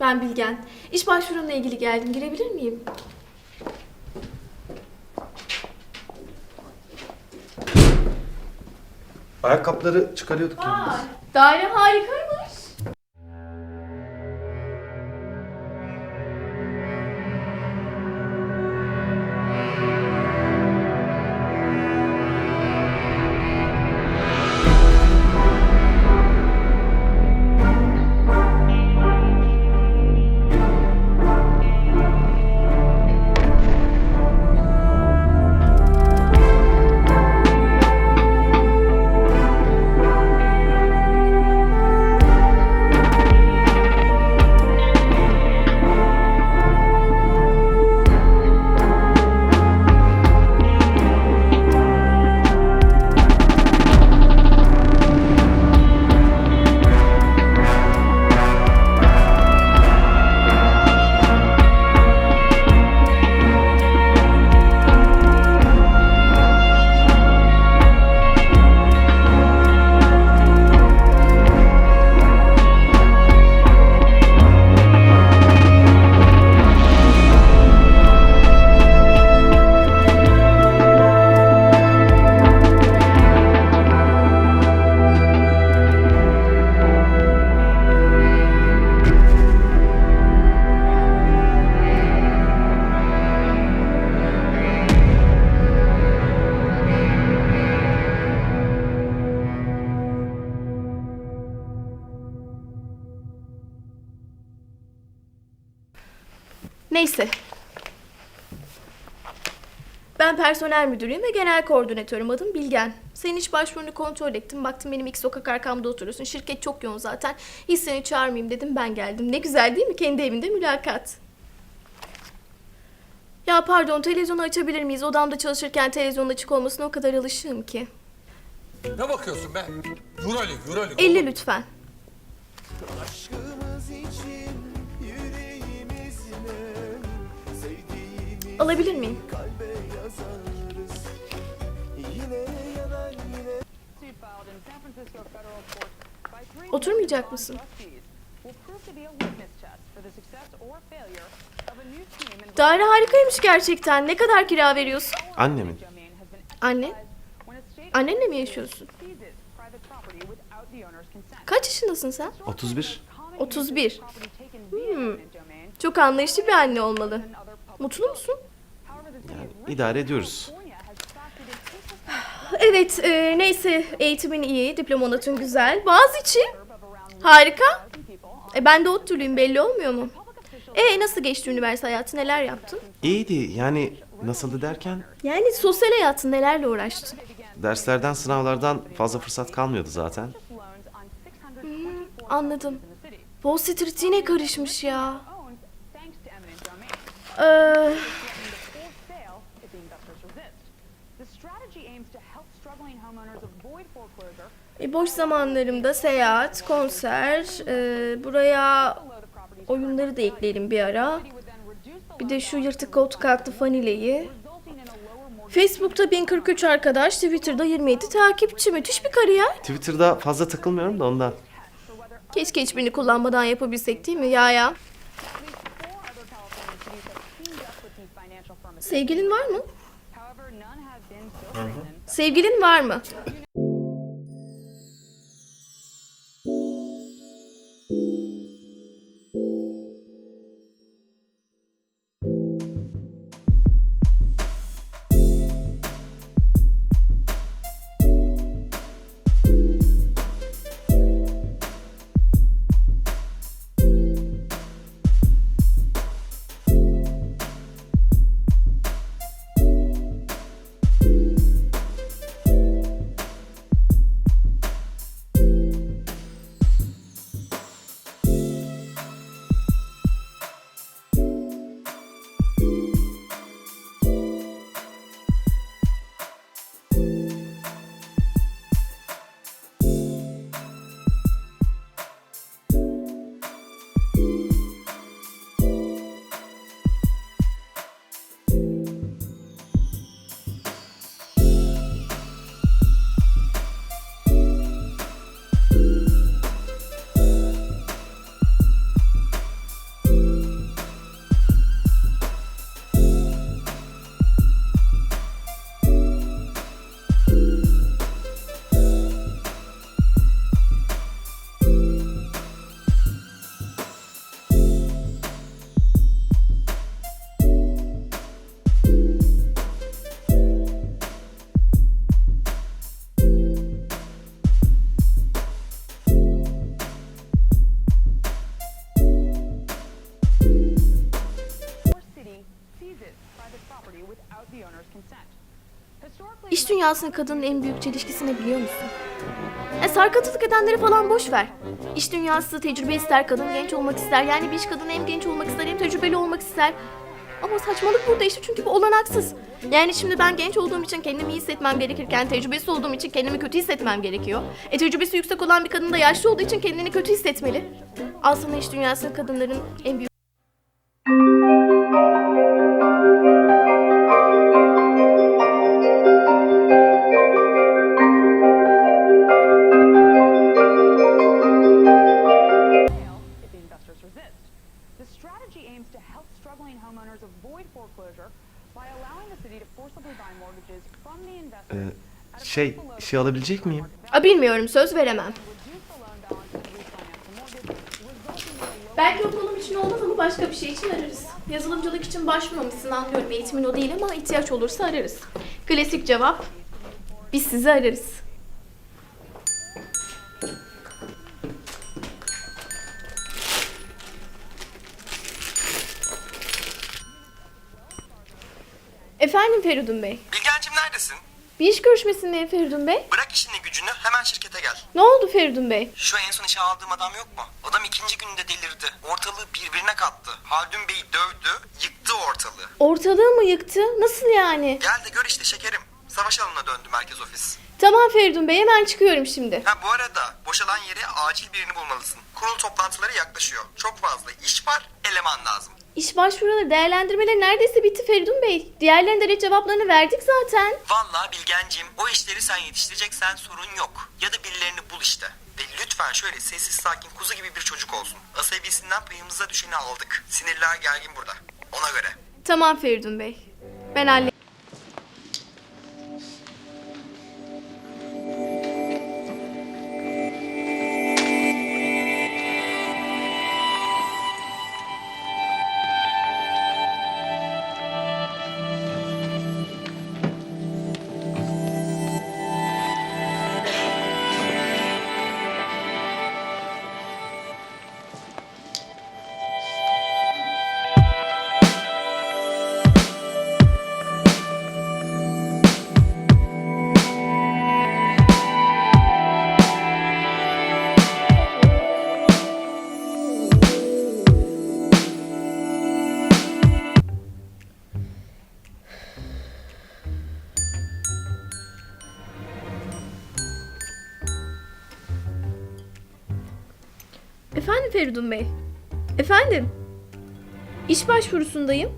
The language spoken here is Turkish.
Ben Bilgen. İş başvurumla ilgili geldim. Girebilir miyim? Ayakkabıları çıkarıyorduk ya biz. Daire harikaymış. Neyse. Ben personel müdürüyüm ve genel koordinatörüm. Adım Bilgen. Senin iş başvurunu kontrol ettim. Baktım benim ilk sokak arkamda oturuyorsun. Şirket çok yoğun zaten. Hiç seni çağırmayayım dedim ben geldim. Ne güzel değil mi? Kendi evinde mülakat. Ya pardon televizyonu açabilir miyiz? Odamda çalışırken televizyonun açık olmasına o kadar alışığım ki. Ne bakıyorsun be? Vur Ali. 50 lütfen. New scheme in which Daire harikaymış gerçekten. Ne kadar kira veriyorsun? Annemin. Anne? Annenle mi yaşıyorsun? Kaç yaşındasın sen? 31. Common 31. use of property taken via eminent domain Çok anlayışlı bir anne olmalı. Mutlu musun? Yani idare ediyoruz. Evet, e, neyse eğitimin iyi, diplomanatın güzel. Of around harika. 1,000 people on E, ben de ODTÜ'lüyüm belli olmuyor mu? E nasıl geçti üniversite hayatı, neler yaptın? İyiydi yani nasıldı derken Yani sosyal hayatın nelerle uğraştın? derslerden sınavlardan fazla fırsat kalmıyordu zaten. 624 Anladım. Wall Street yine karışmış ya. Ee, e, boş zamanlarımda seyahat, konser, e, buraya oyunları da ekleyelim bir ara. Bir de şu yırtık koltuk altı fanileyi. Facebook'ta 1043 arkadaş, Twitter'da 27 takipçi. Müthiş bir kariyer. Twitter'da fazla takılmıyorum da ondan. Keşke hiçbirini kullanmadan yapabilsek değil mi ya ya? Sevgilin var mı? Sevgilin var mı? İş dünyasının kadının en büyük çelişkisi ne biliyor musun? Ya sarkıntılık edenleri falan boş ver. İş dünyası tecrübe ister, kadın genç olmak ister. Yani bir iş kadını hem genç olmak ister hem tecrübeli olmak ister. Ama saçmalık burada işte çünkü bu olanaksız. Yani şimdi ben genç olduğum için kendimi iyi hissetmem gerekirken tecrübesiz olduğum için kendimi kötü hissetmem gerekiyor. E tecrübesi yüksek olan bir kadın da yaşlı olduğu için kendini kötü hissetmeli. Aslında iş dünyasının kadınların en büyük a Şey, şey alabilecek miyim? A, bilmiyorum söz veremem. Belki okulum için olmaz ama başka bir şey için ararız. Yazılımcılık için başvurmamışsın anlıyorum. Eğitimin o değil ama ihtiyaç olursa ararız. Klasik cevap. Biz sizi ararız. Efendim Feridun Bey. Bilgencim neredesin? Bir iş görüşmesindeyim Feridun Bey. Bırak işini gücünü hemen şirkete gel. Ne oldu Feridun Bey? Şu en son işe aldığım adam yok mu? Adam ikinci günde delirdi. Ortalığı birbirine kattı. Haldun Bey'i dövdü, yıktı ortalığı. Ortalığı mı yıktı? Nasıl yani? Gel de gör işte şekerim. Savaş alanına döndü merkez ofis. Tamam Feridun Bey hemen çıkıyorum şimdi. Ha bu arada boşalan yere acil birini bulmalısın. Kurul toplantıları yaklaşıyor. Çok fazla iş var, eleman lazım. İş başvuruları, değerlendirmeleri neredeyse bitti Feridun Bey. Diğerlerine de cevaplarını verdik zaten. Vallahi Bilgencim o işleri sen yetiştireceksen sorun yok. Ya da birilerini bul işte. Ve lütfen şöyle sessiz sakin kuzu gibi bir çocuk olsun. Asabisinden payımıza düşeni aldık. Sinirler gergin burada. Ona göre. Tamam Feridun Bey. Ben halledeyim. Efendim Feridun Bey. Efendim. İş başvurusundayım.